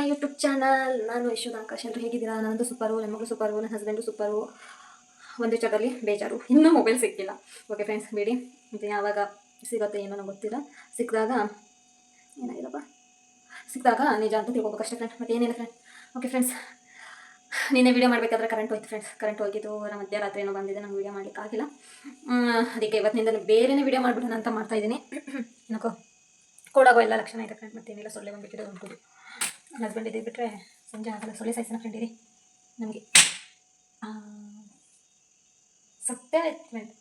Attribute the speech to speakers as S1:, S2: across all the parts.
S1: My YouTube channel ನಾನು ಯಶೋದ ಆಕಾಶ್ ಎಲ್ಲರೂ ಹೇಗಿದ್ದೀರಾ? ನನ್ನದು ಸೂಪರು ನನ್ನ ಮಗಳು ಸೂಪರ್ ನನ್ನ ಹಸ್ಬೆಂಡು ಸೂಪರು ಒಂದು ವಿಚಾರದಲ್ಲಿ ಬೇಜಾರು. ಇನ್ನೂ ಮೊಬೈಲ್ ಸಿಕ್ಕಿಲ್ಲ. ಓಕೆ ಫ್ರೆಂಡ್ಸ್ ಬಿಡಿ. ಮತ್ತು ಯಾವಾಗ ಸಿಗುತ್ತೆ ಏನೋ ಗೊತ್ತಿಲ್ಲ. ಸಿಕ್ಕಿದಾಗ ಏನಾಗಿಲ್ಲಪ್ಪ ಸಿಕ್ಕಿದಾಗ ನಿಜ ಅಂತ ತಿಳ್ಕೊಬೇಕಷ್ಟೇ ಫ್ರೆಂಡ್ ಮತ್ತೆ ಏನಿಲ್ಲ ಫ್ರೆಂಡ್ ಓಕೆ ಫ್ರೆಂಡ್ಸ್ ನಿನ್ನೆ ವೀಡಿಯೋ ಮಾಡಬೇಕಾದ್ರೆ ಕರೆಂಟ್ ಹೋಯ್ತು ಫ್ರೆಂಡ್ಸ್ ಕರೆಂಟ್ ಹೋಗಿದ್ದು, ನಮ್ಮ ಮಧ್ಯರಾತ್ರಿ ಏನೋ ಬಂದಿದೆ, ನಂಗೆ ವೀಡಿಯೋ ಮಾಡಲಿಕ್ಕಾಗಿಲ್ಲ ಅದಕ್ಕೆ ಇವತ್ತಿನಿಂದ ಬೇರೆನೇ ವೀಡಿಯೋ ಮಾಡಿಬಿಡೋಣ ಅಂತ ಮಾಡ್ತಾ ಇದ್ದೀನಿ. ಏನಕ್ಕೋ ಕೊಡಾಗೋ ಎಲ್ಲ ಲಕ್ಷಣ ಇದೆ ಫ್ರೆಂಡ್ ಮತ್ತೇನಿಲ್ಲ, ಸೊಳ್ಳೆ ಬಂದುಬಿಟ್ಟಿದೆ ಉಂಟು ನನ್ನ ಹಸ್ಬೆಂಡ್ ಇದ್ದು ಬಿಟ್ಟರೆ ಸಂಜೆ ಆಗಲ್ಲ. ಸೊಳ್ಳೆ ಸಾಯಿಸಿನ ಫ್ರೆಂಡ್ ಇರಿ ನಮಗೆ ಸತ್ಯ ಫ್ರೆಂಡ್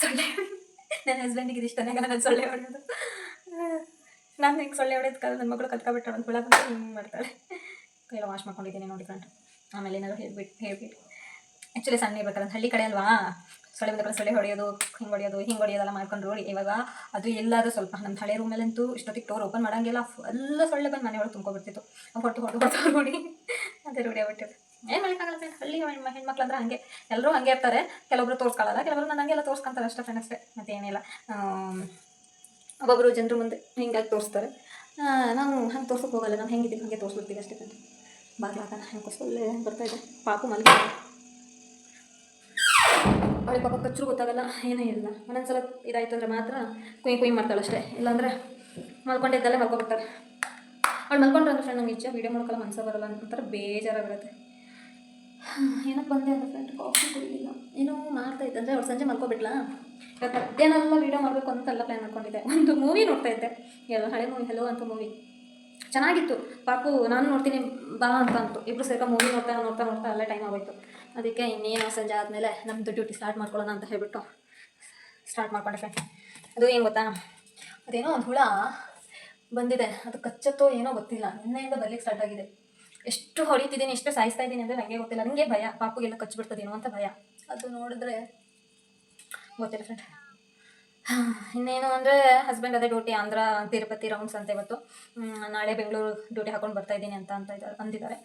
S1: ಸೊಳ್ಳೆ. ನನ್ನ ಹಸ್ಬೆಂಡಿಗೆ ಇದು ಇಷ್ಟನೇ ಆಗಲ್ಲ ನಾನು ಸೊಳ್ಳೆ ಹೊಡೆಯೋದು. ನಾನು ಹಿಂಗೆ ಸೊಳ್ಳೆ ಹೊಡೆಯೋದು ಕಾಲ ನನ್ನ ಮಗಳು ಕಲ್ತ್ಕೊಬಿಟ್ಟಾಳೆ ಒಂದು ಹುಳ ಬಂದು ಹಿಂಗೆ ಮಾಡ್ತಾಳೆ. ಕೈಲ ವಾಶ್ ಮಾಡ್ಕೊಂಡಿದ್ದೀನಿ ನೋಡಿ ಫ್ರೆಂಡ್ ಆಮೇಲೆ ಏನಾದ್ರು ಹೇಳ್ಬಿಟ್ಟು ಹೇಳ್ಬಿಟ್ಟು ಆ್ಯಕ್ಚುಲಿ ಸಣ್ಣ ಇರ್ಬೇಕಲ್ಲ, ಹಳ್ಳಿ ಕಡೆ ಅಲ್ವಾ? ಸೊಳ್ಳೆ ಬಂದ ಸೊಳ್ಳೆ ಹೊಡೆಯೋದು ಹಿಂಗೆ ಹೊಡೆಯೋದು ಹಿಂಗೆ ಹೊಡೆಯೋದೆಲ್ಲ ಮಾಡ್ಕೊಂಡು ನೋಡಿ ಇವಾಗ ಅದು ಎಲ್ಲಾದರೂ ಸ್ವಲ್ಪ ನಮ್ಮ ಹಳೆ ರೂಮಲ್ಲಂತೂ ಇಷ್ಟೊತ್ತಿಗೆ ಟೋರ್ ಓಪನ್ ಮಾಡಂಗಿಲ್ಲ. ಎಲ್ಲ ಸೊಳ್ಳೆ ಬಂದು ಮನೆ ಒಳಗೆ ತುಂಬ್ಕೊಬಿಡ್ತಿತ್ತು ಹೊಟ್ಟು ಹೊಟ್ಟು ಹೊಟ್ಟು ನೋಡಿ ಅದೇ ರೂಢಿ ಆಗ್ಬಿಟ್ಟಿದೆ. ಏನು ಮಾಡೋಕ್ಕಾಗಲ್ಲ ಫ್ರೆಂಡ್ ಹಳ್ಳಿ ಹೆಣ್ಮಕ್ಳು ಅಂದ್ರೆ ಹಾಗೆ. ಎಲ್ಲರೂ ಹಾಗೆ ಇರ್ತಾರೆ. ಕೆಲವೊಬ್ರು ತೋರಿಸ್ಕೊಳ್ಳಲ್ಲ ಕೆಲವರು ನಾನು ಹಂಗೆಲ್ಲ ತೋರಿಸ್ಕೊಂತಾರೆ ಅಷ್ಟೇ ಫ್ರೆಂಡ್ಸ್ ಮತ್ತೆ ಆಮ್, ಒಬ್ಬೊಬ್ಬರು ಜನರು ಮುಂದೆ ಹಿಂಗಾಗಿ ತೋರಿಸ್ತಾರೆ. ನಾವು ಹಂಗೆ ತೋರ್ಸೋಕೆ ಹೋಗಲ್ಲ. ನಾವು ಹೆಂಗಿದ್ದೀವಿ ಹಾಗೆ ತೋರಿಸ್ಬಿಡ್ತೀವಿ ಅಷ್ಟೇ ಫ್ರೆಂಡ್ಸ್ ಬಾಗ್ಲಾಕ ಹೆಂಗೆ ಸೊಳ್ಳೆ ಬರ್ತಾಯಿದೆ ಪಾಪು ಮಲಗಿ ಅವಳಿಗೆ ಪಾಪ ಕಚ್ಚರು ಗೊತ್ತಾಗಲ್ಲ, ಏನೂ ಇಲ್ಲ ಒಂದೊಂದ್ಸಲ ಇದಾಯ್ತು ಅಂದರೆ ಮಾತ್ರ ಕುಯ್ ಕುಯ್ ಮಾಡ್ತಾಳೆ ಅಷ್ಟೇ. ಇಲ್ಲಾಂದರೆ ಮಲ್ಕೊಂಡಿದ್ದಲ್ಲೇ ಮಲ್ಕೊಬಿಡ್ತಾರೆ ಅವಳು ಮಲ್ಕೊಂಡ್ರೆ ಅಂದ್ರೆ ಫ್ರೆಂಡ್ ನಂಗೆ ಇಚ್ಛೆ ವೀಡಿಯೋ ಮಾಡ್ಕೊಳ್ಳೋ ಮನಸ್ಸು ಬರಲ್ಲ ಅಂತಾರೆ ಬೇಜಾರಾಗಿರುತ್ತೆ ಏನಕ್ಕೆ ಬಂದೆ ಅಂದ್ರೆ ಫ್ರೆಂಡ್ ಕಾಫಿ ಕುಡಿಲಿಲ್ಲ. ಏನೋ ಮಾಡ್ತಾ ಇದ್ದೆ ಅಂದರೆ ಅವ್ಳು ಸಂಜೆ ಮಲ್ಕೊಬಿಟ್ಲಾ? ಇವತ್ತು ಮಧ್ಯಾಹ್ನ ಎಲ್ಲ ವೀಡಿಯೋ ಮಾಡಬೇಕು ಅಂತೆಲ್ಲ ಪ್ಲ್ಯಾನ್ ಮಾಡ್ಕೊಂಡಿದ್ದೆ. ಒಂದು ಮೂವಿ ನೋಡ್ತಾ ಇದ್ದೆ. ಎಲ್ಲ ಹಳೆ ಮೂವಿ ಹೆಲೋ ಅಂತ ಮೂವಿ ಚೆನ್ನಾಗಿತ್ತು. ಪಾಪು, ನಾನು ನೋಡ್ತೀನಿ, ಬಾ ಅಂತ ಅಂತು. ಇಬ್ಬರು ಸೇರ್ಕೊಂಡು ಮೂವಿ ನೋಡ್ತಾ ನೋಡ್ತಾ ನೋಡ್ತಾ ಅಲ್ಲೇ ಟೈಮ್ ಆಗೋಯ್ತು. ಅದಕ್ಕೆ ಇನ್ನೇನು ಸಂಜೆ ಆದಮೇಲೆ ನಮ್ಮದು ಡ್ಯೂಟಿ ಸ್ಟಾರ್ಟ್ ಮಾಡ್ಕೊಳ್ಳೋಣ ಅಂತ ಹೇಳ್ಬಿಟ್ಟು ಸ್ಟಾರ್ಟ್ ಮಾಡ್ಕೊಂಡೆ ಫ್ರೆಂಡ್ ಅದು ಏನು ಗೊತ್ತಾ? ಅದೇನೋ ಒಂದು ಹುಳ ಬಂದಿದೆ. ಅದು ಕಚ್ಚತ್ತೋ ಏನೋ ಗೊತ್ತಿಲ್ಲ. ನಿನ್ನೆಯಿಂದ ಬರ್ಲಿಕ್ಕೆ ಸ್ಟಾರ್ಟ್ ಆಗಿದೆ. ಎಷ್ಟು ಹೊಡಿತಿದ್ದೀನಿ, ಎಷ್ಟು ಸಾಯಿಸ್ತಾ ಇದ್ದೀನಿ ಅಂದರೆ ನನಗೆ ಗೊತ್ತಿಲ್ಲ. ನನಗೆ ಭಯ. ಪಾಪುಗೆಲ್ಲ ಕಚ್ಚಿಬಿಡ್ತದೇನೋ ಅಂತ ಭಯ. ಅದು ನೋಡಿದ್ರೆ ಗೊತ್ತಿಲ್ಲ ಫ್ರೆಂಡ್ ಇನ್ನೇನು ಅಂದರೆ ಹಸ್ಬೆಂಡ್ ಅದೇ ಡ್ಯೂಟಿ ಆಂಧ್ರ, ತಿರುಪತಿ ರೌಂಡ್ಸ್ ಅಂತ ಇವತ್ತು. ನಾಳೆ ಬೆಂಗಳೂರು ಡ್ಯೂಟಿ ಹಾಕೊಂಡು ಬರ್ತಾ ಇದ್ದೀನಿ ಅಂತ ಅಂತ ಇದ್ದಾರೆ ಅಂದಿದ್ದಾರೆ.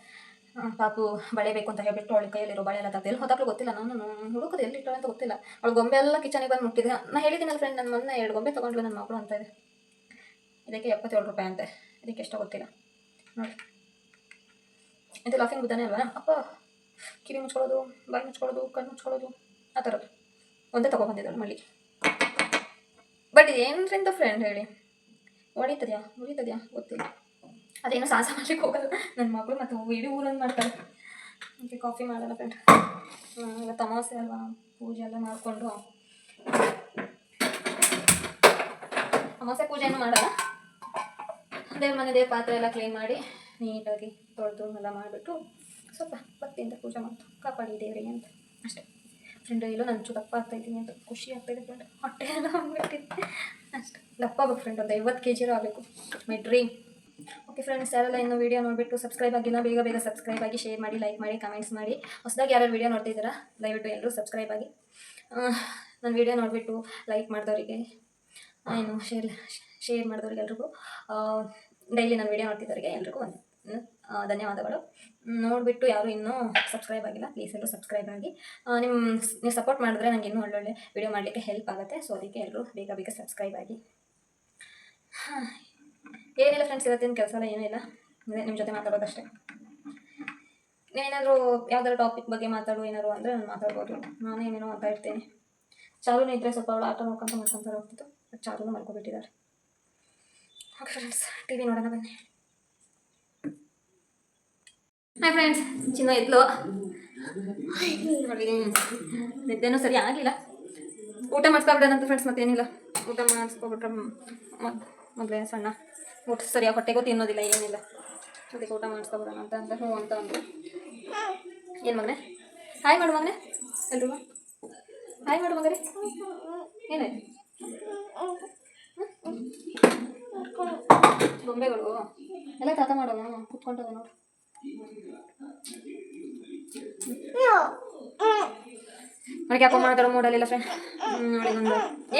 S1: ಪಾಪು ಬಳೆ ಬೇಕು ಅಂತ ಹೇಳ್ಬಿಟ್ಟು ಅವಳ ಕೈಯಲ್ಲಿರೋ ಬಳೆ ಎಲ್ಲ ತೆಗೆದು ಎಲ್ಲಿ ಗೊತ್ತಿಲ್ಲ. ನಾನು ಹುಡುಕೋದು ಎಲ್ಲಿ ಇಟ್ಟಳು ಅಂತ ಗೊತ್ತಿಲ್ಲ. ಅವಳು ಗೊಂಬೆ ಎಲ್ಲ ಕಿಚನಿಗೆ ಬಂದು ಮುಟ್ಟಿದೆ. ನಾನು ಹೇಳಿದ್ದೀನಲ್ಲ ಫ್ರೆಂಡ್ ನನ್ನ ಮೊನ್ನೆ ಎರಡು ಗೊಂಬೆ ತೊಗೊಂಡ್ವಿ ನನ್ನ ಮಗಳು ಅಂತ ಇದೆ. ಇದಕ್ಕೆ ಎಪ್ಪತ್ತೇಳು ರೂಪಾಯಿ ಅಂತೆ. ಇದಕ್ಕೆ ಎಷ್ಟೋ ಗೊತ್ತಿಲ್ಲ. ನೋಡಿ. ಇದು ಲಾಫಿಂಗ್ ಬುದ್ದಾನೆ ಅಲ್ವಾ? ಅಪ್ಪ, ಕಿವಿ ಮುಚ್ಕೊಳ್ಳೋದು, ಬಾಯಿ ಮುಚ್ಕೊಳ್ಳೋದು, ಕಣ್ಣು ಮುಚ್ಕೊಳ್ಳೋದು, ಆ ಥರದ್ದು. ಒಂದೇ ತೊಗೊಬಂದಿದ್ದಾಳೆ ಮಳ್ಳಿ ಬಟ್ ಏನರಿಂದ ಫ್ರೆಂಡ್ ಹೇಳಿ? ಹೊಡಿತದ್ಯಾ? ಹೊಡಿತದ್ಯಾ ಗೊತ್ತಿಲ್ಲ. ಅದೇನು ಸಾಹಸ ಮಾಡ್ಲಿಕ್ಕೆ ಹೋಗಲ್ಲ ನನ್ನ ಮಗಳು ಮತ್ತು ಇಡೀ ಊರನ್ನು ಮಾಡ್ತಾರೆ. ಮತ್ತೆ ಕಾಫಿ ಮಾಡೋಣ ಫ್ರೆಂಡ್ ಇವತ್ತು ಅಮಾವಾಸ್ಯೆ ಅಲ್ವಾ? ಪೂಜೆ ಎಲ್ಲ ಮಾಡಿಕೊಂಡು. ಅಮಾವಾಸ್ಯೆ ಪೂಜೆನೂ ಮಾಡಲ್ಲ. ದೇವ್ರ ಮನೆ ದೇವ್ರ ಪಾತ್ರೆ ಎಲ್ಲ ಕ್ಲೀನ್ ಮಾಡಿ ನೀಟಾಗಿ ತೊಳೆದು ಎಲ್ಲ ಮಾಡಿಬಿಟ್ಟು ಸ್ವಲ್ಪ ಭಕ್ತಿಯಿಂದ ಪೂಜೆ ಮಾಡ್ತು. ಕಾಪಾಡಿ ದೇವರಿಗೆ ಅಂತ. ಅಷ್ಟೇ. ಫ್ರೆಂಡ್ ಎಲ್ಲೋ ನಾನು ಚೂರು ದಪ್ಪ ಆಗ್ತಾಯಿದ್ದೀನಿ ಅಂತ. ಖುಷಿ ಆಗ್ತಾಯಿದೆ ಫ್ರೆಂಡ್ ಹೊಟ್ಟೆ ಎಲ್ಲ ಬಂದ್ಬಿಟ್ಟಿದೆ ಅಷ್ಟೇ. ದಪ್ಪ ಫ್ರೆಂಡ್ ಒಂದು ಐವತ್ತು ಕೆ ಜಿರೋ ಆಗಬೇಕು ಮೈ ಡ್ರೀಮ್ ಓಕೆ ಫ್ರೆಂಡ್ಸ್ ಯಾರೆಲ್ಲ ಇನ್ನು ವೀಡಿಯೋ ನೋಡಿಬಿಟ್ಟು ಸಬ್ಸ್ಕ್ರೈಬ್ ಆಗಿಲ್ಲ, ಬೇಗ ಬೇಗ ಸಬ್ಸ್ಕ್ರೈಬ್ ಆಗಿ ಶೇರ್ ಮಾಡಿ ಲೈಕ್ ಮಾಡಿ ಕಮೆಂಟ್ಸ್ ಮಾಡಿ. ಹೊಸದಾಗಿ ಯಾರು ವೀಡಿಯೋ ನೋಡ್ತಿದ್ದೀರಾ ದಯವಿಟ್ಟು ಎಲ್ಲರೂ ಸಬ್ಸ್ಕ್ರೈಬ್ ಆಗಿ. ನನ್ನ ವೀಡಿಯೋ ನೋಡಿಬಿಟ್ಟು ಲೈಕ್ ಮಾಡಿದವರಿಗೆ ಏನು ಶೇರ್ ಶೇರ್ ಮಾಡಿದವ್ರಿಗೆ ಎಲ್ರಿಗೂ ಡೈಲಿ ನಾನು ವೀಡಿಯೋ ನೋಡ್ತಿದ್ದವರಿಗೆ ಎಲ್ರಿಗೂ ಒಂದು ಧನ್ಯವಾದಗಳು. ನೋಡಿಬಿಟ್ಟು ಯಾರು ಇನ್ನೂ ಸಬ್ಸ್ಕ್ರೈಬ್ ಆಗಿಲ್ಲ ಪ್ಲೀಸ್ ಎಲ್ಲರೂ ಸಬ್ಸ್ಕ್ರೈಬ್ ಆಗಿ. ನಿಮ್ಮ ನೀವು ಸಪೋರ್ಟ್ ಮಾಡಿದ್ರೆ ನನಗೆ ಇನ್ನೂ ಒಳ್ಳೊಳ್ಳೆ ವೀಡಿಯೋ ಮಾಡಲಿಕ್ಕೆ ಹೆಲ್ಪ್ ಆಗುತ್ತೆ. ಸೊ ಅದಕ್ಕೆ ಎಲ್ಲರೂ ಬೇಗ ಬೇಗ ಸಬ್ಸ್ಕ್ರೈಬ್ ಆಗಿ. ಹಾಂ ಏನಿಲ್ಲ ಫ್ರೆಂಡ್ಸ್ ಇವತ್ತಿನ ಕೆಲಸ ಎಲ್ಲ ಏನಿಲ್ಲ ಅದೇ ನಿಮ್ಮ ಜೊತೆ ಮಾತಾಡೋದಷ್ಟೇ ನೀವೇನಾದರೂ ಯಾವ್ದಾದ್ರು ಟಾಪಿಕ್ ಬಗ್ಗೆ ಮಾತಾಡು ಏನಾದ್ರು ಅಂದರೆ ನಾನು ಮಾತಾಡ್ಬೋದು. ನಾನು ಏನೇನೋ ಇರ್ತೇನೆ ಚಾಲೂನೇ ಇದ್ದರೆ ಸ್ವಲ್ಪ ಅವಳು ಆಟ ನೋಡ್ಕೊಂತ ಮಾಡ್ಕೊಂತಾರೆ ಹೋಗ್ತಿತ್ತು. ಚಾಲೂನು ಮಾಡ್ಕೊಬಿಟ್ಟಿದ್ದಾರೆ ಓಕೆ ಫ್ರೆಂಡ್ಸ್ ಟಿ ವಿ ನೋಡೋಣ ಬನ್ನಿ. ಹಾಯ್ ಫ್ರೆಂಡ್ಸ್ ಚಿನ್ನ ನೋಡಿ ನಿದ್ದೆನೂ ಸರಿ ಆಗಲಿಲ್ಲ. ಊಟ ಮಾಡಿಸ್ಕೊಬಿಡೋಣಂತ ಫ್ರೆಂಡ್ಸ್ ಮತ್ತೇನಿಲ್ಲ. ಊಟ ಮಾಡಿಸ್ಕೊಬಿಟ್ರೆ ಮೊದಲೇ ಸಣ್ಣ. ಊಟ ಸರಿಯಾಗಿ ಹೊಟ್ಟೆಗೂ ತಿನ್ನೋದಿಲ್ಲ, ಏನಿಲ್ಲ. ಅದಕ್ಕೆ ಊಟ ಮಾಡಿಸ್ಕೊಬಿಡೋಣ ಅಂತ ಅಂತ ಹ್ಞೂ ಅಂತ ಅಂದರು ಏನು ಮಗನೆ? ಹಾಯ್ ಮಾಡು ಮಗನೆ. ಎಲ್ರಿಗೂ? ಹಾಯ್ ಮಾಡು ಮಗರಿ ಏನಾಯ್ತು ಗೊಂಬೆಗಳು? ಎಲ್ಲ ತಾತ ಮಾಡೋಣ ಕುತ್ಕೊಂಡವ ನೋಡು. ನನಗೆ ಯಾಕೋ ಮಾತಾಡೋ ಮೂಡಲಿಲ್ಲ ಫ್ರೆಂಡ್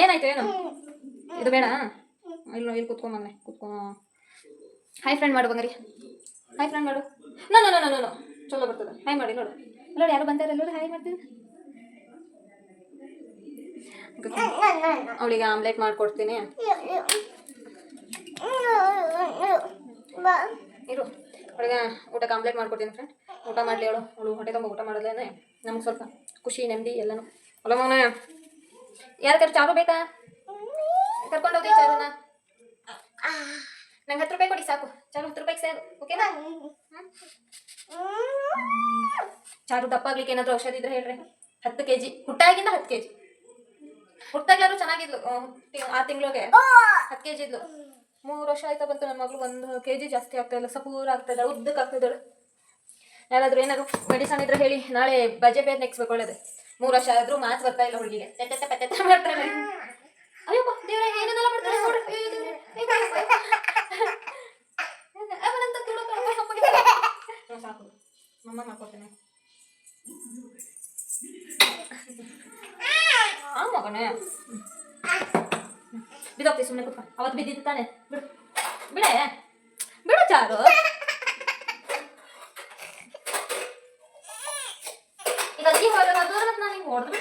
S1: ಏನಾಯ್ತು, ಏನು? ಇದು ಬೇಡ? ಇಲ್ಲ ಇಲ್ಲಿ ಕುತ್ಕೊಂಬಂದೆ ಹಾಯ್ ಫ್ರೆಂಡ್ ಮಾಡು ಬಂಗಾರಿ. ಹಾಯ್ ಫ್ರೆಂಡ್ ಮಾಡು. ನೋ ನೋ ನೋ ನೋ ಚಲೋ ಬರ್ತದೆ. ಹಾಯ್ ಮಾಡಿ, ನೋಡು. ನೋಡಿ, ಯಾರು ಬಂದಾರೆ ಎಲ್ಲರೂ? ಹಾಯ್ ಮಾಡ್ತೀನಿ ಅವಳಿಗೆ ಆಮ್ಲೆಟ್ ಮಾಡಿಕೊಡ್ತೀನಿ. ಇರು, ಅವಳಿಗೆ ಊಟಕ್ಕೆ ಆಮ್ಲೆಟ್ ಮಾಡ್ಕೊಡ್ತೀನಿ ಫ್ರೆಂಡ್ ಊಟ ಮಾಡಲಿ ಅವಳು. ಅವಳು ಹೊಟ್ಟೆ ತುಂಬ ಊಟ ಮಾಡೋದೇನೆ ನಮ್ಗೆ ಸ್ವಲ್ಪ ಖುಷಿ, ನೆಮ್ಮದಿ ಎಲ್ಲನೂ. ಅಲ್ಲ ಮಗನ ಯಾರು ಚಾರು ಬೇಕಾ? ಕರ್ಕೊಂಡು ಹೋಗಿ ಚಾರುನ. ನಂಗೆ ಹತ್ತು ರೂಪಾಯಿ ಕೊಡಿ ಸಾಕು. ಚಾರು ಹತ್ತು ರೂಪಾಯಿಗೆ ಸೇರು ಓಕೆನಾ ಚಾರು ದಪ್ಪ ಆಗ್ಲಿಕ್ಕೆ ಏನಾದರೂ ಔಷಧಿ ಇದ್ರೆ ಹೇಳ್ರಿ. ಹತ್ತು ಕೆ ಜಿ ಹುಟ್ಟಾಗಿಂದ ಹತ್ತು ಕೆ ಜಿ ಹುಟ್ಟಾಗ್ಲಾರು ಚೆನ್ನಾಗಿದ್ಲು ಆ, ತಿಂಗಳಿಗೆ. ಹತ್ತು ಕೆ ಜಿ ಇದ್ಲು. ಮೂರು ವರ್ಷ ಆಯ್ತಾ ಬಂತು ನನ್ನ ಮಗಳು ಒಂದು ಕೆ ಜಿ ಜಾಸ್ತಿ ಆಗ್ತಾ ಇಲ್ಲ ಸಪೂರ ಆಗ್ತಾ ಉದ್ದಕ್ಕೆ ಆಗ್ತಾ ಇದ್ದಾಳೆ. ಯಾರಾದ್ರೂ ಏನಾದ್ರು ಮೆಡಿಸನ್ ಇದ್ರೆ ಹೇಳಿ ನಾಳೆ ಬಜೆ ಬೇರೆ ನೆಕ್ಸ್ಟ್ ಒಳ್ಳೇದು. ಮೂರು ವರ್ಷ ಆದ್ರೂ ಮಾತು ಬರ್ತಾ ಇಲ್ಲ ಹುಡುಗಿಗೆ. ಮಾಡ್ತಾಳೆ ಅಯ್ಯಪ್ಪ ದೇವ್ರೆ ಏನೇನೆಲ್ಲ ಮಾಡ್ತಾಳೆ ನೋಡು ಅಯ್ಯೋ ದೇವ್ರೆ, ಅಯ್ಯೋ, ಅಯ್ಯೋ, ಅಯ್ಯೋ. ಅವನಂತ ತುಳುಕು ಅಪ್ಪ ಸಪ್ಪಗೆ. ಹ್ಮ್, ಸಾಕು ಮಮ್ಮ ಮಾಡ್ಕೊಡ್ತೇನೆ ಆ ಮಗನೇ ಬಿದ್ದೋಗ್ತೀವಿ ಸುಮ್ಮನೆ ಕುತ್ಕೊ ಅವತ್ತು ಬಿದ್ದಿದ್ದು ತಾನೆ ಬಿಡು ಬಿಡೆ ಬಿಡು ಚಾರು ಈಗ ಅಜ್ಜಿ ಹೊರಗೆ ಅದರ ಮತ್ತೆ ನಾನು ಹಿಂಗೆ ಹೊಡೆದು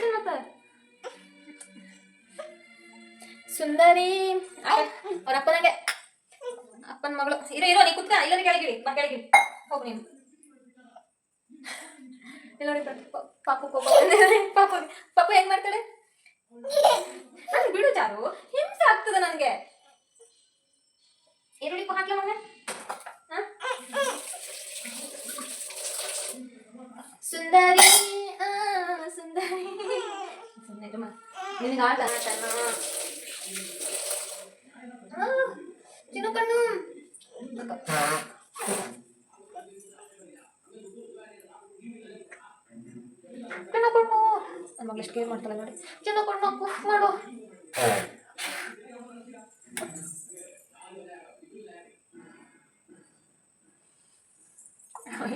S1: ಸುಂದರಿ ಅವ್ರ ಅಪ್ಪನಾಗೆ ಅಪ್ಪನ ಮಗಳು ಇರೋ ಇರೋ ನೀ ಕುತ್ಕ ಇಲ್ಲ ಕೆಳಗಿಳಿ ಬಾ ಕೆಳಗಿಳಿ ಹೋಗು ನೀನು ಇಲ್ಲ ಪಾಪ ಪಾಪು ಪಾಪು ಪಾಪು ಹೆಂಗ್ ಮಾಡ್ತಾಳೆ? ನಾನು ಬಿಡು ಚಾರು ಹಿಂಸೆ ಆಗ್ತದೆ ನನಗೆ. ಈರುಳ್ಳಿ ಹಾಕ್ಲ ಮಗ ಸುಂದರಿ ಸುಂದರಿ. ಸುಮ್ಮನೆ ನಿನಗೆ ಆಟ ಆಟನ ಚಿನ್ನು ಕಣ್ಣು ಚಿನ್ನ ಕಣ್ಣು ನನ್ನ ಮಗಳು ಎಷ್ಟು ಕೇರ್ ಮಾಡ್ತಾಳೆ ನೋಡಿ ಚಿನ್ನ ಕಣ್ಣು ಕುಫ್ ಮಾಡು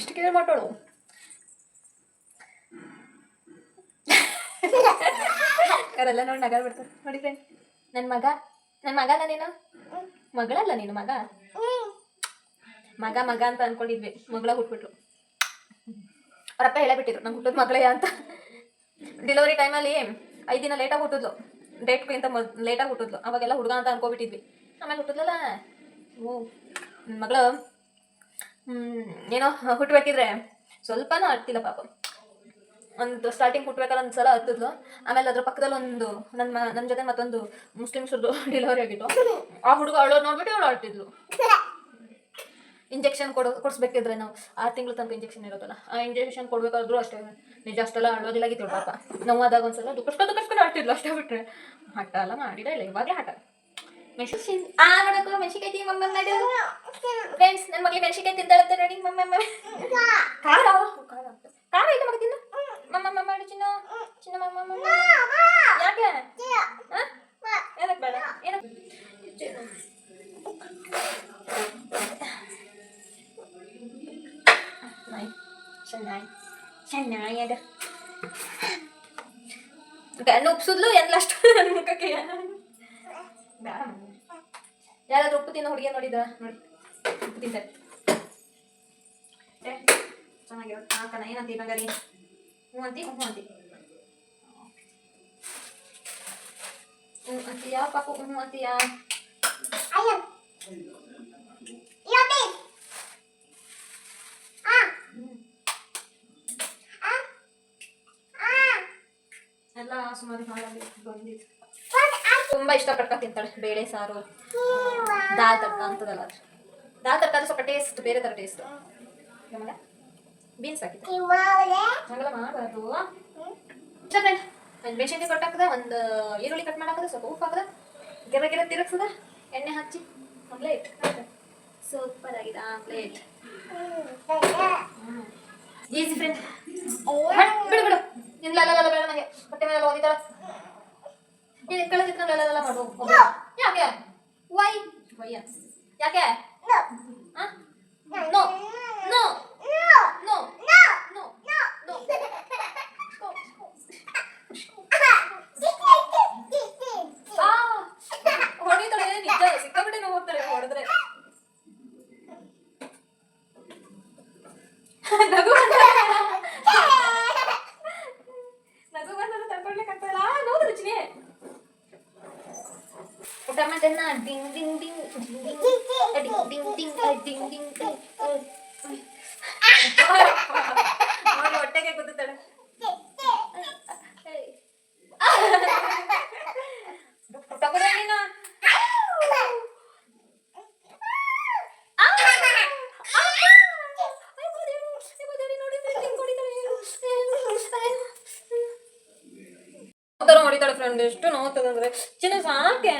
S1: ಎಷ್ಟು ಕೇರ್ ಮಾಡೋಳು ಅವರೆಲ್ಲ ನೋಡಿ ನಗ ಬಿಡ್ತಾರೆ. ನೋಡಿ ನನ್ನ ಮಗ ನನ್ನ ಮಗನ ನೀನು? ಮಗಳಲ್ಲ ನೀನು ಮಗ? ಮಗ ಮಗ ಅಂತ ಅನ್ಕೊಂಡಿದ್ವಿ. ಮಗಳ ಹುಟ್ಬಿಟ್ರು ಅವರಪ್ಪ ಹೇಳಬಿಟ್ಟಿದ್ರು ನಂಗೆ ಹುಟ್ಟೋದು ಮಗಳೇ ಅಂತ. ಡೆಲಿವರಿ ಟೈಮಲ್ಲಿ ಐದು ದಿನ ಲೇಟಾಗಿ ಹುಟ್ಟಿದ್ಲು. ಡೇಟ್ಗಿಂತ ಮೊದ್ ಲೇಟಾಗಿ ಹುಟ್ಟಿದ್ಲು. ಅವಾಗೆಲ್ಲ ಹುಡುಗ ಅಂತ ಅನ್ಕೊಬಿಟ್ಟಿದ್ವಿ. ಆಮೇಲೆ ಹುಟ್ಟಿದ್ಲಲ್ಲ? ಓ, ಮಗಳು. ಏನೋ ಹುಟ್ಟಬೇಕಿದ್ರೆ ಸ್ವಲ್ಪನೂ ಅರ್ತಿಲ್ಲ ಪಾಪ. ಒಂದು ಸ್ಟಾರ್ಟಿಂಗ್ ಹುಟ್ಬೇಕಾದ್ರೆ ಒಂದು ಸಲ ಹತ್ತಿದ್ಲು ಆಮೇಲೆ ಅದ್ರ ಪಕ್ಕದಲ್ಲಿ ಒಂದು ನನ್ನ ನನ್ನ ಜೊತೆ ಮತ್ತೊಂದು ಮುಸ್ಲಿಮ್ಸ್ರದ್ದು ಡೆಲಿವರಿ ಆಗಿತ್ತು. ಆ ಹುಡುಗ ಅಳೋದು ನೋಡ್ಬಿಟ್ಟು ಅವಳು ಅಳ್ತಿದ್ಲು ಇಂಜೆಕ್ಷನ್ ಕೊಡ, ಕೊಡಿಸ್ಬೇಕಿದ್ರೆ ನಾವು ಆರು ತಿಂಗಳು ತನಕ ಇಂಜೆಕ್ಷನ್ ಇರೋದಲ್ಲ ಆ ಇಂಜೆಕ್ಷನ್ ಕೊಡ್ಬೇಕಾದ್ರೂ ಅಷ್ಟೇ. ನಿಜ ಅಷ್ಟೆಲ್ಲ ಅಳೋದಿಲ್ಲಾಗಿತ್ತು ಪಾಪ. ನೋವಾದಾಗ ಒಂದ್ಸಲ ದುಃಖಸ್ಕೊಂಡು ದುಃಖಸ್ಕೊಂಡು ಆಡ್ತಿದ್ಲು ಅಷ್ಟೇ ಬಿಟ್ರೆ. ಹಠ ಎಲ್ಲ ಮಾಡಿದ ಇಲ್ಲ, ಇವಾಗಲೇ ಹಠ. ಮೆಣಸಿನ ಆ ನೋಡಕ್ಕೂ ಮೆಣಸಿಕಾಯಿ ತೀ ಮಮ್ಮ ಮಾಡು ಫ್ರೆಂಡ್ಸ್ ನನ್ನ ಮಗಳಿಗೆ ಮೆಣಸಿಕಾಯಿ ತಿಂದಾಳಂತೆ ನೋಡಿ. ಮಮ್ಮ ಖಾರ ಖಾರ? ಖಾರ ಇಲ್ಲ ಮಗ, ತಿನ್ನು. ಮಮ್ಮ ಚೆನ್ನಾಗಿ ಚೆನ್ನಾಗಿ ಅದ ಗಣ್ಣು ಉಪ್ಸಿದ್ಲು ಎಲ್ಲ ಅಷ್ಟು ನನ್ನ ಮುಖಕ್ಕೆ? ಯಾರಾದ್ರೂ ಉಪ್ಪು ತಿನ್ನೋ ಹುಡುಗಿಯ ನೋಡಿದ್ರ ನೋಡಿ ಉಪ್ಪು ತಿಂತಾರೆ ಏ, ಚೆನ್ನಾಗಿರೋ ಹಾಕಣ ಏನಂತೀವಿ ನಂಗರಿ ಹ್ಞೂ ಅಂತಿ? ಹ್ಞೂ ಅಂತಿ. ಹ್ಞೂ ಅಂತೀಯಾ ಪಾಪು? ಹ್ಞೂ ಅಂತೀಯಾ ಎಲ್ಲ ಸುಮಾರು ಹಾಳಾಗಿ ಬಂದಿತ್ತು ತುಂಬಾ ಪಟ್ಕೊಂಡು ತಿಂತಾಳೆ. ಬೇಳೆ ಸಾರು, ದಾಲ್ ತಡ್ಕ ಅಂತದಲ್ಲ ದಾಲ್ ತಡ್ಕ ಸ್ವಲ್ಪ ಟೇಸ್ಟ್ ಬೇರೆ ಥರ ಟೇಸ್ಟ್ ಬೀನ್ಸ್ ಮಾಡಬಾರ್ದು. ಫ್ರೆಂಡ್ ಒಂದು ಕಟ್ ಹಾಕದ, ಒಂದು ಈರುಳ್ಳಿ ಕಟ್ ಮಾಡಾಕದ, ಸ್ವಲ್ಪ ಉಪ್ಪು ಹಾಕದ. ಗೆರೆ ಗೆರೆ ತಿರುಗ್ಸದ, ಎಣ್ಣೆ ಹಚ್ಚಿ. ಆಮ್ಲೇಟ್ ಸೂಪರ್ ಆಗಿದೆ ಆಮ್ಲೇಟ್ ಈಸಿ ಫ್ರೆಂಡ್ ಬಿಡು ಬಿಡು. ನಿನ್ನ ಬೇಡ ನನಗೆ ಹೊಟ್ಟೆ ಮೇಲೆ ಓದಿತಾಳ ನೀನು ಕಳೆ ತಿತ್ಕೊಂಡು ಲಲ್ಲ ಮಾಡು ಒಬ್ಳು. ಯಾಕೆ ವೈ ವೈ ಯಾಕೆ ಆ? No no no no no ಆ ಹೊಡಿತಾಳೆ ನಿಜ ಸಿಕ್ಕಾಬಿಟ್ಟೆ ನೋವು ಹೋಗ್ತಾಳೆ ಹೊಡೆದ್ರೆ ನಗು ಫ್ರೆಂಡ್ ಎಷ್ಟು ನೋಡ್ತದಂದ್ರೆ ಚಿನ್ನ ಸಾಕೆ.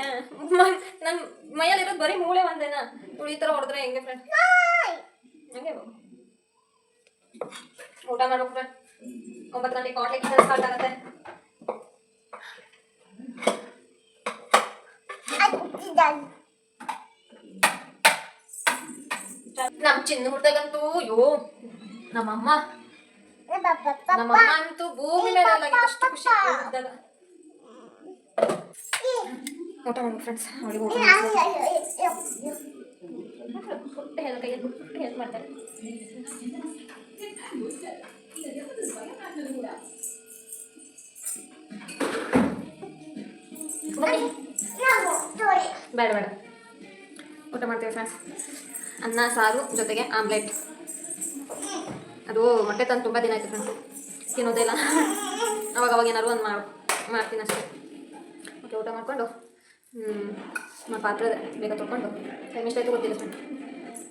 S1: ನನ್ನ ಮೈಯಲ್ಲಿರೋದು ಬರೀ ಮೂಳೆ ಒಂದೇನಾ? ಈ ತರ ಹೊಡೆದ್ರೆ ಹೆಂಗೆ ಫ್ರೆಂಡ್ ಹಂಗೆ. ಊಟ ಮಾಡ್ಬೇಕು ಫ್ರೆಂಡ್ ಒಂಬತ್ತು ಗಂಟೆ ಕಾಟ್ಲಿಕ್ಕೆ ಸ್ಟಾರ್ಟ್ ಆಗುತ್ತೆ. ನಮ್ ಚಿನ್ನ ಹುಡ್ದಾಗಂತೂ, ಅಯ್ಯೋ, ನಮ್ಮಮ್ಮ. ನಮ್ಮಮ್ಮ ಅಂತೂ ಭೂಮಿ ಮೇಲೆ ಅಷ್ಟು ಖುಷಿ ಊಟ ಮಾಡಿ ಫ್ರೆಂಡ್ಸ್ ಅವಳಿಗೆ ಊಟ ಪುಟ್ಟ ಹೆಲ್ ಕೈಯಲ್ಲಿ ಹೆಲ್ಪ್ ಮಾಡ್ತಾರೆ. ಬನ್ನಿ. ಬೇಡ ಬೇಡ. ಊಟ ಮಾಡ್ತೀವಿ ಫ್ರೆಂಡ್ಸ್ ಅನ್ನ ಸಾರು ಜೊತೆಗೆ ಆಮ್ಲೆಟ್. ಅದು ಮೊಟ್ಟೆ ತಂದು ತುಂಬ ದಿನ ಆಯ್ತು ಫ್ರೆಂಡ್ಸ್ ತಿನ್ನೋದೇ ಇಲ್ಲ. ಅವಾಗ ಅವಾಗ ಏನಾದ್ರು ಒಂದು ಮಾಡಿ ಮಾಡ್ತೀನಿ ಅಷ್ಟೇ. ಓಕೆ ಊಟ ಮಾಡಿಕೊಂಡು. ನಮ್ಮ ಪಾತ್ರೆ ಬೇಗ ತೊಗೊಂಡು ಟೈಮ್ ಎಷ್ಟಾಯ್ತು ಗೊತ್ತಿಲ್ಲ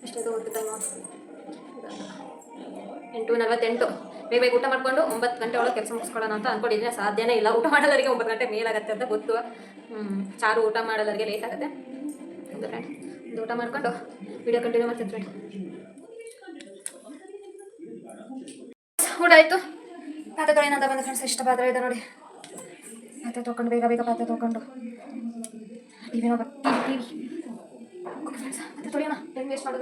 S1: ಎಷ್ಟಾಯ್ತು ಗೊತ್ತಿಲ್ಲ ಟೈಮು ಎಂಟು ನಲ್ವತ್ತೆಂಟು. ಬೇಗ ಬೇಗ ಊಟ ಮಾಡಿಕೊಂಡು ಒಂಬತ್ತು ಗಂಟೆ ಒಳಗೆ ಕೆಲಸ ಮುಗಿಸ್ಕೊಳ್ಳೋಣ ಅಂತ ಅಂದ್ಕೊಂಡಿದ್ದೀನಿ ಸಾಧ್ಯನೇ ಇಲ್ಲ. ಊಟ ಮಾಡೋದರಿಗೆ ಒಂಬತ್ತು ಗಂಟೆ ಮೇಲಾಗತ್ತೆ ಅಂತ ಗೊತ್ತು. ಚಾರು ಊಟ ಮಾಡೋದರಿಗೆ ಲೇಟ್ ಆಗುತ್ತೆ. ಒಂದು ಫ್ರೆಂಡ್ ಒಂದು ಊಟ ಮಾಡ್ಕೊಂಡು ವಿಡಿಯೋ ಕಂಟಿನ್ಯೂ ಮಾಡ್ತೀನಿ ಫ್ರೆಂಡ್ ಊಟ ಆಯಿತು. ಪಾತ್ರೆ ಏನಂತ ಬಂದ ಫ್ರೆಂಡ್ಸ್ ಇಷ್ಟ ಪಾತ್ರೆ ಇದೆ ನೋಡಿ. ಪಾತ್ರೆ ತೊಗೊಂಡು ಬೇಗ ಬೇಗ ಪಾತ್ರೆ ತೊಗೊಂಡು Тобі треба піти. Куди це? Ти Торіна, я не вмієш, треба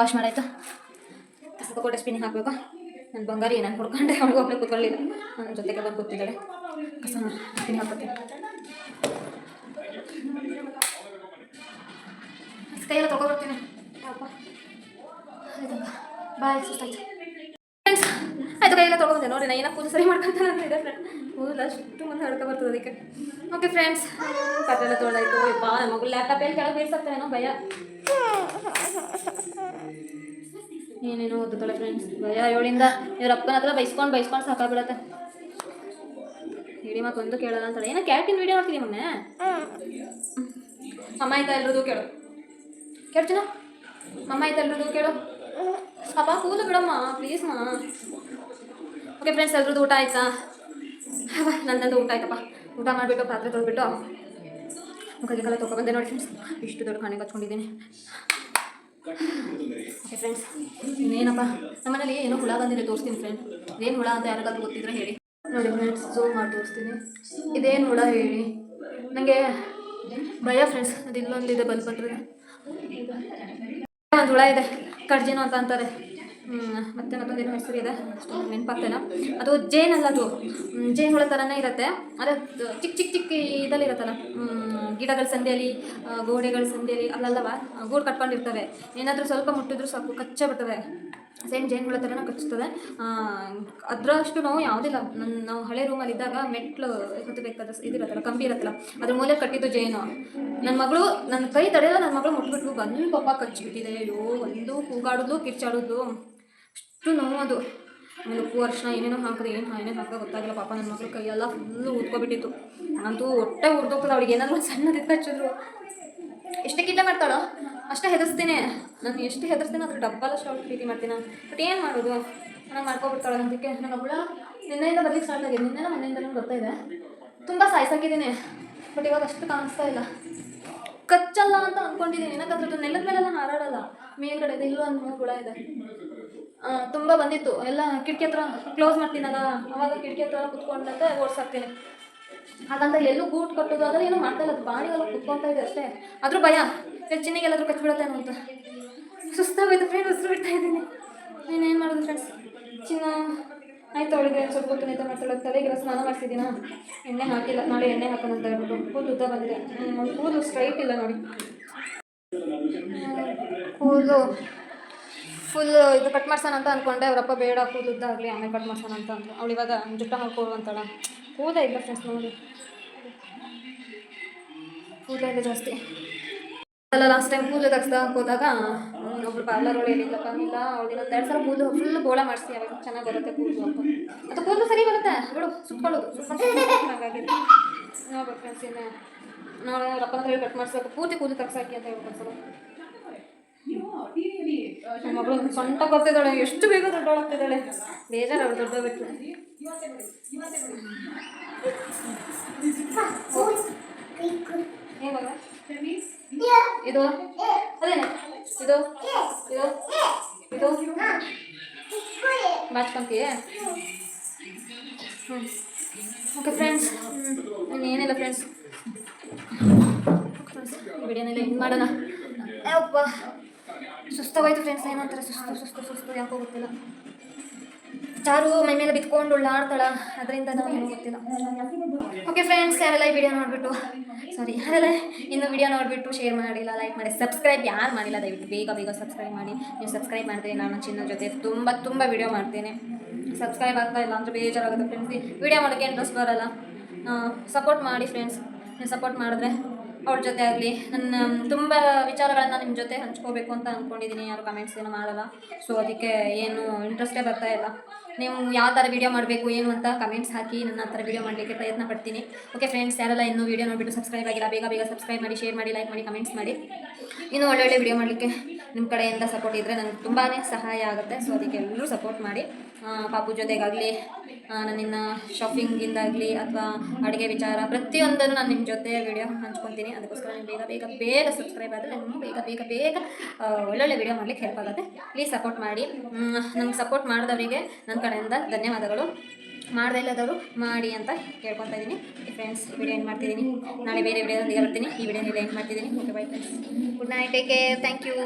S1: ವಾಶ್ ಮಾಡಾಯ್ತು? ಕಸ ತಗೊಂಡು ಸ್ಪಿನಿಂಗ್ ಹಾಕಬೇಕು? ನನ್ನ ಬಂಗಾರಿ, ನಾನು ಹುಡ್ಕೊಂಡೆ ಅವಳಿಗೆ ಒಬ್ಬಳೆ ಕೂತ್ಕೊಳ್ಳಿಲ್ಲ. ನನ್ನ ಜೊತೆಗೆ ಬಂದು ಕೂತಿದ್ದಾಳೆ. ಕಸ ಡಸ್ಟ್ಬಿನ್ ಹಾಕ್ಬೇಕು ಕೈಯೆಲ್ಲ ತೊಗೊಬರ್ತೀನಿ ಬಾಯ್, ಸುಸ್ತಾಯ್ತು. ಫ್ರೆಂಡ್ಸ್ ಆಯ್ತು, ಕೈಯೆಲ್ಲ ತೊಗೊಂಡೆ ನೋಡಿ ನಾನು ಏನೋ ಕೂದಲು ಸರಿ ಮಾಡ್ಕೊಂತಾನೆ ಅಂತ ಇದೆ ಫ್ರೆಂಡ್ ಕೂದಲು ಅಷ್ಟು ಮುಂದೆ ಹಡ್ಕೊ ಬರ್ತದೆ ಅದಕ್ಕೆ. ಓಕೆ ಫ್ರೆಂಡ್ಸ್ ಪಾತ್ರೆ ಎಲ್ಲ ತೊಳೆದಾಯ್ತು. ಬಾ ನನ್ನ ಮಗು ಲ್ಯಾಪ್ಟಾಪ್ ಎಲ್ಲಿ ಕೆಳಗೆ ಬೀಳ್ಸತ್ತೇನೋ ಭಯ. ಏನೇನೋ ಓದುತ್ತಾಳೆ ಫ್ರೆಂಡ್ಸ್ ಭಯ ಇವಳಿಂದ ಇವ್ರ ಅಪ್ಪನ ಹತ್ರ ಬೈಸ್ಕೊಂಡು ಬೈಸ್ಕೊಂಡು ಸಾಕಾಗ್ಬಿಡತ್ತೆ ಹೇಳಿ ಒಂದು ಕೇಳಲ್ಲ ಅಂತಾಳೆ. ಏನೋ ಕ್ಯಾಟಿನ ವಿಡಿಯೋ ಮಾಡ್ತೀನಿ ಮೊನ್ನೆ? ಅಮ್ಮ ಆಯ್ತಾ ಎಲ್ರದು ಕೇಳು. ಕೇಳ್ತೀನ ಅಮ್ಮ ಆಯ್ತಾ ಎಲ್ರದು ಕೇಳು. ಅಪ್ಪ ಕೂದು ಬಿಡಮ್ಮ ಪ್ಲೀಸ್ ಮಾ. ಓಕೆ ಫ್ರೆಂಡ್ಸ್ ಎಲ್ರದ್ದು ಊಟ ಆಯ್ತಾ? ನಂದಂದು ಊಟ ಆಯ್ತಪ್ಪ. ಊಟ ಮಾಡಿಬಿಟ್ಟು ಪಾತ್ರೆ ತೊಳ್ಬಿಟ್ಟು ಮುಖಕ್ಕೆ ಕಲ ತೊಗೊಬಂದೆ ನೋಡಿ ಫ್ರೆಂಡ್ಸ್ ಇಷ್ಟು ದೊಡ್ಡ ಕಣ್ಣಿಗೆ ಹಚ್ಕೊಂಡಿದ್ದೀನಿ ಓಕೆ ಫ್ರೆಂಡ್ಸ್ ಇನ್ನೇನಪ್ಪ? ನಮ್ಮನೇಲಿ ಏನೋ ಹುಳ ಬಂದಿದೆ, ತೋರಿಸ್ತೀನಿ ಫ್ರೆಂಡ್ ಇದೇನು ಹುಳ ಅಂತ ಯಾರಿಗಾದ್ರೂ ಗೊತ್ತಿದ್ರೆ ಹೇಳಿ. ನೋಡಿ ಫ್ರೆಂಡ್ಸ್ ಝೂಮ್ ಮಾಡಿ ತೋರಿಸ್ತೀನಿ. ಇದೇನು ಹುಳ ಹೇಳಿ? ನನಗೆ ಭಯ ಫ್ರೆಂಡ್ಸ್ ಅದು ಇಲ್ಲೊಂದಿದೆ ಹತ್ರ ಒಂದು ಹುಳ ಇದೆ ಕಡ್ಜಿನೋ ಅಂತ ಅಂತಾರೆ. ಮತ್ತೆ ಮತ್ತೊಂದೇನೋ ಹೆಸರು ಇದೆ. ನೆನಪಾಗ್ತಾಯಿಲ್ಲ ಅದು ಜೇನಲ್ಲ ಅದು ಜೇನ್ ಜೇನು ಹುಳ ಥರನೇ ಇರುತ್ತೆ. ಅದು ಚಿಕ್ಕ ಚಿಕ್ಕ ಚಿಕ್ಕ ಇದಲ್ಲಿ ಇರುತ್ತಲ್ಲ. ಗಿಡಗಳ ಸಂದಿಯಲ್ಲಿ ಗೋಡೆಗಳ ಸಂದಿಯಲ್ಲಿ ಅಲ್ಲಲ್ಲವ? ಗೂಡು ಕಟ್ಕೊಂಡಿರ್ತವೆ. ಏನಾದರೂ ಸ್ವಲ್ಪ ಮುಟ್ಟಿದ್ರು ಸ್ವಲ್ಪ ಕಚ್ಚ ಬಿಡ್ತವೆ. ಸೇಮ್ ಜೇನು ಹುಳ ಥರನೂ ಕಚ್ಚುತ್ತದೆ ಅದರಷ್ಟು ನಾವು ಯಾವುದಿಲ್ಲ ನನ್ನ ನಾವು ಹಳೆ ರೂಮಲ್ಲಿ ಇದ್ದಾಗ ಮೆಟ್ಲು ಹತ್ತಬೇಕಾದ ಇದಿರತ್ತಲ್ಲ ಕಂಬಿ ಇರತ್ತಲ್ಲ. ಅದ್ರ ಮೂಲೆ ಕಟ್ಟಿದ್ದು ಜೇನು. ನನ್ನ ಮಗಳು ನನ್ನ ಕೈ ತಡೆಯಲ್ಲ ನನ್ನ ಮಗಳು ಮುಟ್ಬಿಟ್ಲು ಬಂದು ಪಾಪ ಕಚ್ಚಿಬಿಟ್ಟಿದೆ. ಅಯ್ಯೋ, ಒಂದು ಕೂಗಾಡೋದು ಕಿರ್ಚಾಡೋದು ಅಷ್ಟು ನೋವು ಅದು ಆಮೇಲೆ ಉಪ್ಪು ಅರ್ಶಿನ ಏನೇನೋ ಹಾಕಿದೆ ಏನು ಏನೇನು ಹಾಕೋ ಗೊತ್ತಾಗಿಲ್ಲ. ಪಾಪ ನನ್ನ ಮಗಳು ಕೈಯೆಲ್ಲ ಫುಲ್ಲು ಊದ್ಕೊಬಿಟ್ಟಿತ್ತು ಅಂತೂ ಹೊಟ್ಟೆ ಉರ್ದೋಗ್ತದೆ ಅವಳಿಗೆ. ಏನಾದ್ರು ಸಣ್ಣದಿದ್ದ ಹಚ್ಚಿದ್ರು. ಎಷ್ಟೇ ಕಿಟ್ಟ ಮಾಡ್ತಾಳೋ? ಅಷ್ಟೇ ಹೆದರ್ಸ್ತೀನಿ. ನಾನು ಎಷ್ಟು ಹೆದರ್ಸ್ತೀನಿ ಅದ್ರ ಡಬ್ಬಲಷ್ಟು ಅವಳು ಪ್ರೀತಿ ಮಾಡ್ತೀನಿ ಬಟ್ ಏನು ಮಾಡೋದು? ನಾನು ಮಾಡ್ಕೊಬಿಡ್ತಾಳೆ. ಅದಕ್ಕೆ ನನ್ನ ಅವಳ ನಿನ್ನೆಯಿಂದ ಬರ್ಲಿಕ್ಕೆ ಸ್ಟಾರ್ಟ್ ಆಗಿದೆ. ನಿನ್ನೆ ಮನೆಯಿಂದಲೂ ಬರ್ತಾ ಇದೆ ತುಂಬ ಸಾಯ್ಸಾಕಿದ್ದೀನಿ. ಬಟ್ ಇವಾಗ ಅಷ್ಟು ಕಾಣಿಸ್ತಾ ಇಲ್ಲ. ಕಚ್ಚಲ್ಲ ಅಂತ ಅಂದ್ಕೊಂಡಿದ್ದೀನಿ ಅದು ನೆಲದ ಮೇಲೆಲ್ಲ ಹಾರಾಡಲ್ಲ. ಮೇಲ್ಗಡೆ ಇದೆ. ಇಲ್ಲೂ ಒಂದು ಮೂರು ಇದೆ. ತುಂಬ ಬಂದಿತ್ತು. ಎಲ್ಲ ಕಿಟಕಿ ಹತ್ರ ಕ್ಲೋಸ್ ಮಾಡ್ತೀನಲ್ಲ, ಅವಾಗ ಕಿಟಕಿ ಹತ್ರ ಕುತ್ಕೊಂಡಂತ ಓಡಿಸಾಕ್ತೀನಿ. ಹಾಗಂತ ಎಲ್ಲೂ ಗೂಟ್ ಕಟ್ಟೋದು ಆದ್ರೆ ಏನೂ ಮಾಡ್ತಾ ಇಲ್ಲ. ಅದು ಬಾಣಿಗೆಲ್ಲ ಕುತ್ಕೊತಾ ಇದೆ ಅಷ್ಟೇ. ಆದರೂ ಭಯ. ಚಿನ್ನಿಗೆ ಎಲ್ಲಾದರೂ ಕಚ್ಬಿಡತ್ತೇನೋ ಅಂತ ಸುಸ್ತಾಗೋಯ್ತು ಫ್ರೆಂಡ್ ಉಸಿರು ಬಿಡ್ತಾ ಇದ್ದೀನಿ ನೀನೇನು ಮಾಡೋದು ಫ್ರೆಂಡ್ಸ್ ಚಿನ್ನ, ಆಯ್ತು ಅವಳಿಗೆ ಸ್ವಲ್ಪ ಹೊತ್ತು ನಿದ್ದೆ ಮಾಡ್ತಾಳೆ ತಲೆಗೆಲ್ಲ ಸ್ನಾನ ಮಾಡಿಸಿದ್ದೀನ? ಎಣ್ಣೆ ಹಾಕಿಲ್ಲ. ನಾಳೆ ಎಣ್ಣೆ ಹಾಕೋಣ ಅಂತ ಹೇಳ್ಬಿಟ್ಟು ಕೂದಲು ಉದ್ದ ಬಂದಿದೆ. ಕೂದಲು ಸ್ಟ್ರೈಟ್ ಇಲ್ಲ ನೋಡಿ. ಕೂದಲು. ಫುಲ್ ಇದು ಕಟ್ ಮಾಡ್ಸೋಣ ಅಂತ ಅಂದ್ಕೊಂಡೆ ಅವರಪ್ಪ ಬೇಡ ಕೂದಲುದ್ದಾಗಲಿ ಆಮೇಲೆ ಕಟ್ ಮಾಡ್ಸೋಣ ಅಂತ ಅಂದ್ರು. ಅವಳು ಇವಾಗ ಜುಟ್ಟ ಮಾಡ್ಕೊಡು ಅಂತಾಳ. ಕೂದ ಇಲ್ಲ ಫ್ರೆಂಡ್ಸ್ ನೋಡಿ. ಕೂದಲ ಇಲ್ಲ ಜಾಸ್ತಿ. ಅಲ್ಲ ಲಾಸ್ಟ್ ಟೈಮ್ ಕೂದಲು ತಗ್ಸ್ದ ಹೋದಾಗ ಒಬ್ರು ಪಾರ್ಲರ್ ಒಳಗೆ ಏನಿಲ್ಲ ಇಲ್ಲ, ಅವಳು ಇನ್ನೊಂದು ಎರಡು ಸಲ ಕೂದಲು ಫುಲ್ ಗೋಳ ಮಾಡಿಸಿ, ಅವಾಗ ಚೆನ್ನಾಗಿ ಬರುತ್ತೆ ಕೂದಲು ಅಂತ. ಅದು ಕೂದಲು ಸರಿ ಬರುತ್ತೆ. ಬಿಡು, ಸುತ್ಕೊಳ್ಳೋದು. ಹಾಗಾಗಿ ನೋಡ್ಬೇಕು ಫ್ರೆಂಡ್ಸ್ ಇನ್ನು. ನೋಡೋಣ ಅಪ್ಪನ ಕಟ್ ಮಾಡಿಸ್ಬೇಕು. ಪೂರ್ತಿ ಕೂದಲು ತೆಗ್ಸಾಕಿ ಅಂತ ಹೇಳ್ಬೇಕು ನಮ್ಮ ಮಗಳು ಸೊಂಟ ಬರ್ತಿದ್ದಾಳೆ ಎಷ್ಟು ಬೇಗ ದೊಡ್ಡವಳಾಗ್ತಿದ್ದಾಳೆ. ಬೇಜಾರು ಅವಳು ದೊಡ್ಡ ಬಿಟ್ಟು ಇದು? ಅದೇನೆ? ಇದು? ಇದು? ಇದು? ಬಾಚ್ಕೊಂತೀಯ ಹ್ಞೂ ಓಕೆ ಫ್ರೆಂಡ್ಸ್ ಹ್ಞೂ ಏನಿಲ್ಲ ಫ್ರೆಂಡ್ಸ್ ವಿಡಿಯೋನೆಲ್ಲ ಹಿಂಗೆ ಮಾಡೋಣ. ಯಪ್ಪ. ಸುಸ್ತಾಗೋಯ್ತು ಫ್ರೆಂಡ್ಸ್ ಏನಂತಾರೆ ಸುಸ್ತು ಸುಸ್ತು ಸುಸ್ತು ಯಾಕೋ ಗೊತ್ತಿಲ್ಲ ಚಾರು ಮೈ ಮೇಲೆ ಬಿತ್ಕೊಂಡು ಉಳ್ಳಾಡ್ತಾಳ? ಅದರಿಂದ ನಾವು ಗೊತ್ತಿಲ್ಲ ಓಕೆ ಫ್ರೆಂಡ್ಸ್ ಯಾರೆಲ್ಲ ಈ ವಿಡಿಯೋ ನೋಡಿಬಿಟ್ಟು ಸಾರಿ ಯಾರೆಲ್ಲ ಇನ್ನು ವಿಡಿಯೋ ನೋಡಿಬಿಟ್ಟು ಶೇರ್ ಮಾಡಿಲ್ಲ ಲೈಕ್ ಮಾಡಿ ಸಬ್ಸ್ಕ್ರೈಬ್ ಯಾರು ಮಾಡಿಲ್ಲ? ದಯವಿಟ್ಟು ಬೇಗ ಬೇಗ ಸಬ್ಸ್ಕ್ರೈಬ್ ಮಾಡಿ. ನೀವು ಸಬ್ಸ್ಕ್ರೈಬ್ ಮಾಡಿದ್ರೆ ನಾನು ಚಿನ್ನ ಜೊತೆ ತುಂಬ ತುಂಬ ವಿಡಿಯೋ ಮಾಡ್ತೇನೆ. ಸಬ್ಸ್ಕ್ರೈಬ್ ಆಗ್ತಾ ಇಲ್ಲ ಅಂದರೆ ಬೇಜಾರಾಗುತ್ತೆ ಫ್ರೆಂಡ್ಸ್ ವಿಡಿಯೋ ಮಾಡೋಕ್ಕೆ ಇಂಟ್ರೆಸ್ಟ್ ಬರಲ್ಲ. ಸಪೋರ್ಟ್ ಮಾಡಿ ಫ್ರೆಂಡ್ಸ್ ನೀವು ಸಪೋರ್ಟ್ ಮಾಡಿದ್ರೆ ಅವ್ರ ಜೊತೆ ಆಗಲಿ. ನನ್ನ, ತುಂಬ ವಿಚಾರಗಳನ್ನು ನಿಮ್ಮ ಜೊತೆ ಹಂಚ್ಕೋಬೇಕು ಅಂತ ಅಂದ್ಕೊಂಡಿದ್ದೀನಿ ಯಾರು ಕಮೆಂಟ್ಸ್ ಏನು ಮಾಡಲ್ಲ. ಸೊ ಅದಕ್ಕೆ ಏನು ಇಂಟ್ರೆಸ್ಟೇ ಬರ್ತಾ ಇಲ್ಲ. ನೀವು ಯಾವ ಥರ ವೀಡಿಯೋ ಮಾಡಬೇಕು, ಏನು ಅಂತ ಕಮೆಂಟ್ಸ್ ಹಾಕಿ ನನ್ನ ಥರ ವೀಡಿಯೋ ಮಾಡಲಿಕ್ಕೆ ಪ್ರಯತ್ನ ಪಡ್ತೀನಿ. ಓಕೆ ಫ್ರೆಂಡ್ಸ್ ಯಾರೆಲ್ಲ ಇನ್ನೂ ವೀಡಿಯೋ ನೋಡಿಬಿಟ್ಟು ಸಬ್ಸ್ಕ್ರೈಬ್ ಆಗಿಲ್ಲ, ಬೇಗ ಬೇಗ ಸಬ್ಸ್ಕ್ರೈಬ್ ಮಾಡಿ ಶೇರ್ ಮಾಡಿ ಲೈಕ್ ಮಾಡಿ ಕಮೆಂಟ್ಸ್ ಮಾಡಿ. ಇನ್ನೂ ಒಳ್ಳೊಳ್ಳೆ ವೀಡಿಯೋ ಮಾಡಲಿಕ್ಕೆ ನಿಮ್ಮ ಕಡೆಯಿಂದ ಸಪೋರ್ಟ್ ಇದ್ದರೆ ನನಗೆ ತುಂಬಾ ಸಹಾಯ ಆಗುತ್ತೆ. ಸೊ ಅದಕ್ಕೆ ಎಲ್ಲರೂ ಸಪೋರ್ಟ್ ಮಾಡಿ. ಪಾಪು ಜೊತೆಗಾಗಲಿ ನನ್ನ ಶಾಪಿಂಗಿಂದಾಗಲಿ ಅಥವಾ ಅಡುಗೆ ವಿಚಾರ ಪ್ರತಿಯೊಂದನ್ನು ನಾನು ನಿಮ್ಮ ಜೊತೆ ವಿಡಿಯೋ ಹಂಚ್ಕೊತೀನಿ. ಅದಕ್ಕೋಸ್ಕರ ನೀವು ಬೇಗ ಬೇಗ ಬೇಗ ಸಬ್ಸ್ಕ್ರೈಬ್ ಆದರೆ ನಾನು ಬೇಗ ಬೇಗ ಬೇಗ ಒಳ್ಳೊಳ್ಳೆ ವಿಡಿಯೋ ಮಾಡಲಿಕ್ಕೆ ಹೆಲ್ಪ್ ಆಗುತ್ತೆ. ಪ್ಲೀಸ್ ಸಪೋರ್ಟ್ ಮಾಡಿ. ನಮ್ಗೆ ಸಪೋರ್ಟ್ ಮಾಡಿದವರಿಗೆ ನನ್ನ ಕಡೆಯಿಂದ ಧನ್ಯವಾದಗಳು. ಮಾಡದೇ ಇಲ್ಲದವರು ಮಾಡಿ ಅಂತ ಕೇಳ್ಕೊತಾ ಇದ್ದೀನಿ ಫ್ರೆಂಡ್ಸ್ ವಿಡಿಯೋ ಏನು ಮಾಡ್ತಿದ್ದೀನಿ ನಾಳೆ ಬೇರೆ ವಿಡಿಯೋದೊಂದಿಗೆ ಬರ್ತೀನಿ. ಈ ವಿಡಿಯೋ ಏನು ಮಾಡ್ತಿದ್ದೀನಿ okay bye friends good night take care thank you